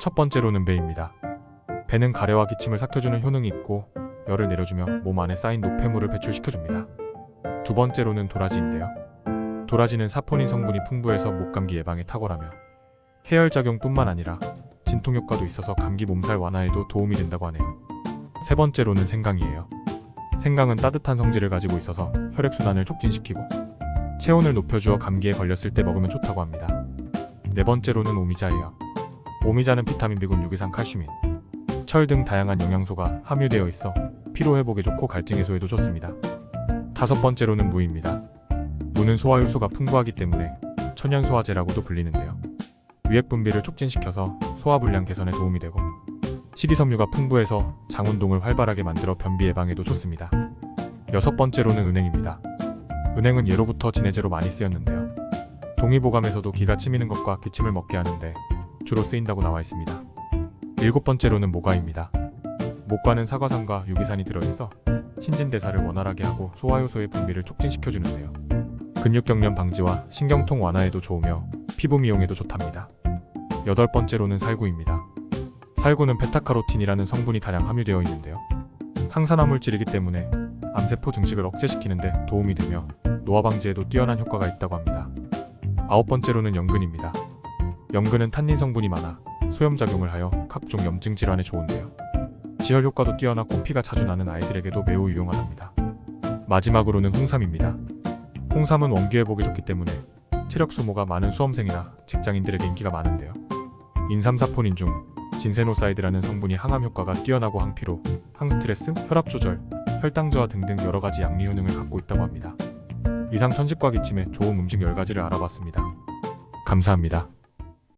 첫 번째로는 배입니다. 배는 가래와 기침을 삭혀주는 효능이 있고 열을 내려주며 몸 안에 쌓인 노폐물을 배출시켜줍니다. 두 번째로는 도라지인데요. 도라지는 사포닌 성분이 풍부해서 목감기 예방에 탁월하며 해열작용뿐만 아니라 진통 효과도 있어서 감기 몸살 완화에도 도움이 된다고 하네요. 세 번째로는 생강이에요. 생강은 따뜻한 성질을 가지고 있어서 혈액순환을 촉진시키고 체온을 높여주어 감기에 걸렸을 때 먹으면 좋다고 합니다. 네 번째로는 오미자예요. 오미자는 비타민 B군 유기산 칼슘인, 철 등 다양한 영양소가 함유되어 있어 피로 회복에 좋고 갈증 해소에도 좋습니다. 다섯 번째로는 무입니다. 무는 소화 효소가 풍부하기 때문에 천연 소화제라고도 불리는데요. 위액 분비를 촉진시켜서 소화 불량 개선에 도움이 되고 식이섬유가 풍부해서 장 운동을 활발하게 만들어 변비 예방에도 좋습니다. 여섯 번째로는 은행입니다. 은행은 예로부터 진해제로 많이 쓰였는데요. 동의보감에서도 기가 치미는 것과 기침을 먹게 하는데 주로 쓰인다고 나와 있습니다. 일곱 번째로는 모과입니다. 모과는 사과산과 유기산이 들어있어 신진대사를 원활하게 하고 소화효소의 분비를 촉진시켜주는데요. 근육경련 방지와 신경통 완화에도 좋으며 피부 미용에도 좋답니다. 여덟 번째로는 살구입니다. 살구는 베타카로틴이라는 성분이 다량 함유되어 있는데요. 항산화 물질이기 때문에 암세포 증식을 억제시키는데 도움이 되며 노화 방지에도 뛰어난 효과가 있다고 합니다. 아홉 번째로는 연근입니다. 연근은 탄닌 성분이 많아 소염작용을 하여 각종 염증 질환에 좋은데요. 지혈 효과도 뛰어나 코피가 자주 나는 아이들에게도 매우 유용하답니다. 마지막으로는 홍삼입니다. 홍삼은 원기 회복에 좋기 때문에 체력 소모가 많은 수험생이나 직장인들에게 인기가 많은데요. 인삼사포닌 중 진세노사이드라는 성분이 항암 효과가 뛰어나고 항피로, 항스트레스, 혈압 조절, 혈당 저하 등등 여러 가지 양리 효능을 갖고 있다고 합니다. 이상 천식과 기침에 좋은 음식 10가지를 알아봤습니다. 감사합니다.